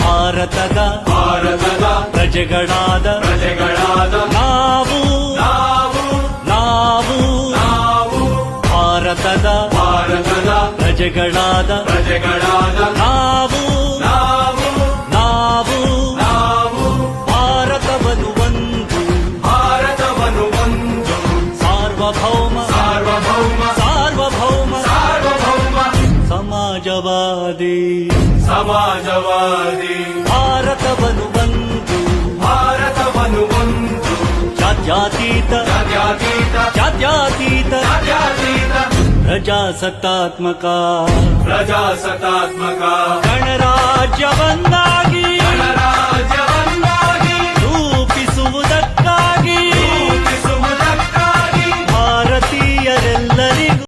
ಭಾರತದ ಭಾರತದ ಪ್ರಜೆಗಳಾದ ಪ್ರಜೆಗಳಾದ ನಾವು ನಾವು ನಾವು ನಾವು ಭಾರತದ ಭಾರತದ ಪ್ರಜೆಗಳಾದ ಪ್ರಜೆಗಳಾದ ನಾವು ನಾವು ನಾವು ನಾವು ಭಾರತವನ್ನು ಒಂದು ಭಾರತವನ್ನು ಒಂದು ಸಾರ್ವಭೌಮ ಸಮಾಜವಾದಿ ಸಮಾಜವಾದಿ ಭಾರತವನ್ನು ಒಂದು ಭಾರತವನ್ನು ಒಂದು ಜಾತ್ಯತೀತ ಜಾತ್ಯತೀತ ಜಾತ್ಯತೀತ ಜಾತ್ಯತೀತ ಪ್ರಜಾಸತ್ತಾತ್ಮಕ ಪ್ರಜಾಸತ್ತಾತ್ಮಕ ಗಣರಾಜ್ಯವನ್ನಾಗಿ